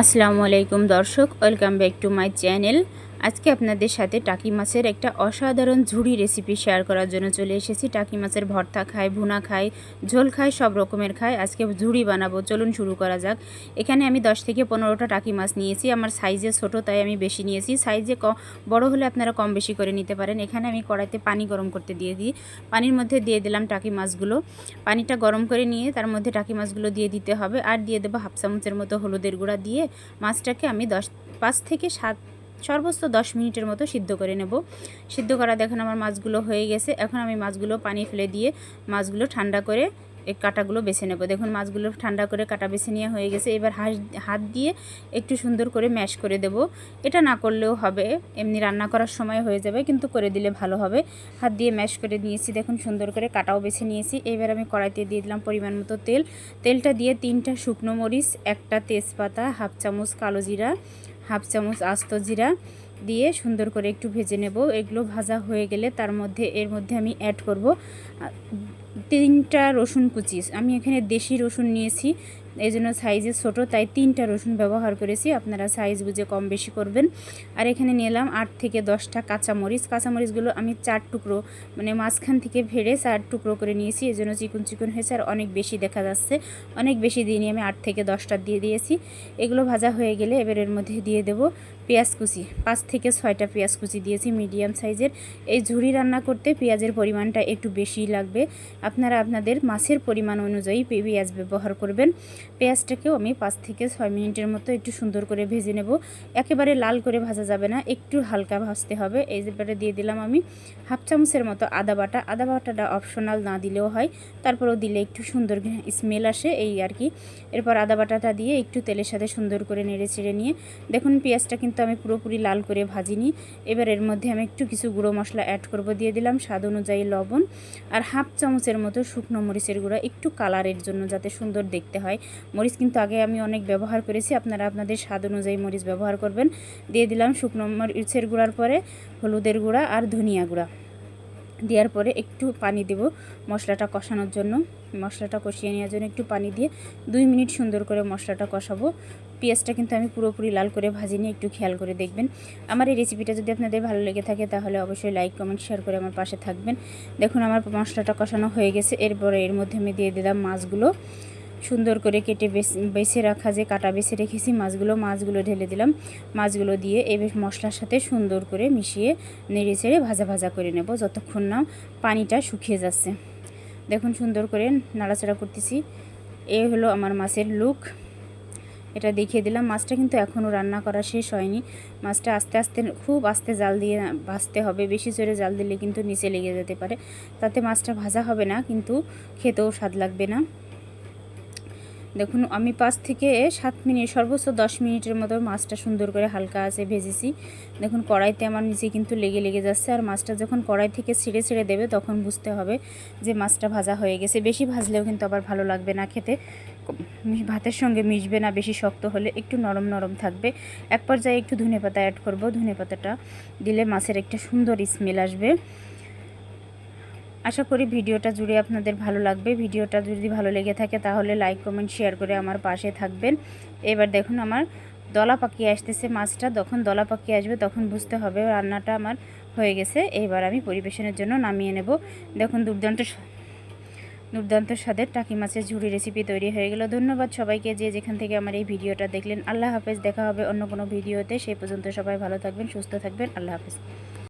আসসালামু আলাইকুম দর্শক welcome back to my channel. আজকে আপনাদের সাথে টাকি মাছের একটা অসাধারণ ঝুড়ি রেসিপি শেয়ার করার জন্য চলে এসেছি। টাকি মাছের ভর্তা খায়, ভুনা খায়, ঝোল খায়, সব রকমের খায়। আজকে ঝুড়ি বানাবো। চলুন শুরু করা যাক। এখানে আমি 10 থেকে পনেরোটা টাকি মাছ নিয়েছি। আমার সাইজে ছোট, তাই আমি বেশি নিয়েছি। সাইজে বড় হলে আপনারা কম বেশি করে নিতে পারেন। এখানে আমি কড়াইতে পানি গরম করতে দিয়ে দিই। পানির মধ্যে দিয়ে দিলাম টাকি মাছগুলো। পানিটা গরম করে নিয়ে তার মধ্যে টাকি মাছগুলো দিয়ে দিতে হবে। আর দিয়ে দেবো হাফ চামচের মতো হলুদের গুঁড়া দিয়ে মাছটাকে আমি দশ পাঁচ থেকে সাত সর্বোচ্চ দশ মিনিটের মতো সিদ্ধ করে নেব। সিদ্ধ করা দেখেন আমার মাছগুলো হয়ে গেছে। এখন আমি মাছগুলো পানি ফেলে দিয়ে মাছগুলো ঠান্ডা করে এই কাটাগুলো বেছে নেব। দেখুন মাছগুলো ঠান্ডা করে কাটা বেছে নেওয়া হয়ে গেছে। এবার হাত দিয়ে একটু সুন্দর করে ম্যাশ করে দেব। এটা না করলেও হবে। এমনি রান্না করার সময় হয়ে যাবে, কিন্তু করে দিলে ভালো হবে। হাত দিয়ে ম্যাশ করে নিয়েছি। দেখুন সুন্দর করে কাটাও বেছে নিয়েছি। এবার আমি কড়াইতে দিয়ে দিলাম পরিমাণ মতো তেল। তেলটা দিয়ে তিনটা শুকনো মরিচ, একটা তেজপাতা, হাফ চামচ কালো জিরা হাফ চামচ আস্ত জিরা দিয়ে সুন্দর করে একটু ভেজে নেব। এগুলো ভাজা হয়ে গেলে তার মধ্যে, এর মধ্যে আমি অ্যাড করব তিনটা রসুন কুচিস আমি এখানে দেশি রসুন নিয়েছি। এই জন্য সাইজে ছোটো, তাই তিনটা রসুন ব্যবহার করেছি। আপনারা সাইজ বুঝে কম বেশি করবেন। আর এখানে নিলাম আট থেকে দশটা কাঁচামরিচ। কাঁচামরিচগুলো আমি চার টুকরো মানে মাঝখান থেকে ভেড়ে চার টুকরো করে নিয়েছি। এই জন্য চিকুন চিকুন হয়েছে আর অনেক বেশি দেখা যাচ্ছে। অনেক বেশি দিনই আমি, আট থেকে দশটা দিয়ে দিয়েছি। এগুলো ভাজা হয়ে গেলে এবার এর মধ্যে দিয়ে দেব পেঁয়াজ কুচি। পাঁচ থেকে ছয়টা পেঁয়াজ কুচি দিয়েছি মিডিয়াম সাইজের এই ঝুড়ি রান্না করতে পেঁয়াজের পরিমাণটা একটু বেশি লাগবে। আপনারা আপনাদের মাছের পরিমাণ অনুযায়ী পেঁয়াজ ব্যবহার করবেন। পেঁয়াজটাকেও আমি পাঁচ থেকে ছয় মিনিটের মতো একটু সুন্দর করে ভেজে নেব। একেবারে লাল করে ভাজা যাবে না, একটু হালকা ভাজতে হবে। এই যেবারে দিয়ে দিলাম আমি হাফ চামচের মতো আদা বাটা। আদা বাটাটা অপশনাল না দিলেও হয়, তারপরেও দিলে একটু সুন্দর স্মেল আসে এই আর কি। এরপর আদা বাটাটা দিয়ে একটু তেলের সাথে সুন্দর করে নেড়ে চেড়ে নিয়ে, দেখুন পেঁয়াজটা কিন্তু আমি পুরোপুরি লাল করে ভাজিনি। এবার এর মধ্যে আমি একটু কিছু গুঁড়ো মশলা অ্যাড করব, দিয়ে দিলাম স্বাদ অনুযায়ী লবণ। আর হাফ চামচের মতো শুকনো মরিচের গুঁড়া, একটু কালারের জন্য যাতে সুন্দর দেখতে হয়। মরিচ কিন্তু আগে আমি অনেক ব্যবহার করেছি, আপনারা আপনাদের স্বাদ অনুযায়ী মরিচ ব্যবহার করবেন। দিয়ে দিলাম শুকনো মরিচের গুঁড়ার পরে হলুদের গুঁড়া আর ধনিয়া গুঁড়া। দেওয়ার পরে একটু পানি দেব মশলাটা কষানোর জন্য। মশলাটা কষিয়ে নেওয়ার জন্য একটু পানি দিয়ে দুই মিনিট সুন্দর করে মশলাটা কষাবো। পেঁয়াজটা কিন্তু আমি পুরোপুরি লাল করে ভাজি নিয়ে একটু খেয়াল করে দেখবেন। আমার এই রেসিপিটা যদি আপনাদের ভালো লেগে থাকে তাহলে অবশ্যই লাইক কমেন্ট শেয়ার করে আমার পাশে থাকবেন। দেখুন আমার মশলাটা কষানো হয়ে গেছে, এরপরে এর মধ্যে আমি দিয়ে দিলাম মাছগুলো। সুন্দর করে কেটে বেছে রাখা যে কাটা বেছে রেখেছি, মাছগুলো মাছগুলো ঢেলে দিলাম। মাছগুলো দিয়ে এই মশলার সাথে সুন্দর করে মিশিয়ে নেড়ে চেড়ে ভাজা ভাজা করে নেব যতক্ষণ না পানিটা শুকিয়ে যাচ্ছে। দেখুন সুন্দর করে নাড়াচাড়া করতেছি। এ হলো আমার মাছের লুক। এটা দেখিয়ে দিলাম। মাছটা কিন্তু এখনও রান্না করা শেষ হয়নি। মাছটা আস্তে আস্তে খুব আস্তে জাল দিয়ে ভাজতে হবে। বেশি জোরে জাল দিলে কিন্তু নিচে লেগে যেতে পারে। তাতে মাছটা ভাজা হবে না, কিন্তু খেতেও স্বাদ লাগবে না। দেখুন, আমি পাঁচ থেকে সাত মিনিট, সর্বোচ্চ দশ মিনিটের মতো মাছটা সুন্দর করে হালকা আছে ভেজেছি। দেখুন, কড়াইতে আমার নিচে কিন্তু লেগে লেগে যাচ্ছে আর মাছটা যখন কড়াই থেকে ছিঁড়ে ছিঁড়ে দেবে তখন বুঝতে হবে যে মাছটা ভাজা হয়ে গেছে। বেশি ভাজলেও কিন্তু আবার ভালো লাগবে না খেতে। ভাতের সঙ্গে মিশবে না, বেশি শক্ত হলে একটু নরম নরম থাকবে। এক পর্যায়ে একটু ধনে পাতা অ্যাড করব। ধনে পাতাটা দিলে মাছের একটা সুন্দর স্মেল আসবে। আশা করি ভিডিওটা জুড়ে আপনাদের ভালো লাগবে। ভিডিওটা যদি ভালো লেগে থাকে তাহলে লাইক কমেন্ট শেয়ার করে আমার পাশে থাকবেন। এবার দেখুন আমার দলা পাকিয়ে আসতেছে মাছটা। যখন দলা পাকিয়ে আসবে তখন বুঝতে হবে রান্নাটা আমার হয়ে গেছে। এবার আমি পরিবেশনের জন্য নামিয়ে নেব। দেখুন দুর্দান্ত দুর্দান্ত স্বাদের টাকি মাছের ঝুড়ি রেসিপি তৈরি হয়ে গেল। ধন্যবাদ সবাইকে যে যেখান থেকে আমার এই ভিডিওটা দেখলেন। আল্লাহ হাফেজ। দেখা হবে অন্য কোনো ভিডিওতে। সেই পর্যন্ত সবাই ভালো থাকবেন, সুস্থ থাকবেন। আল্লাহ হাফেজ।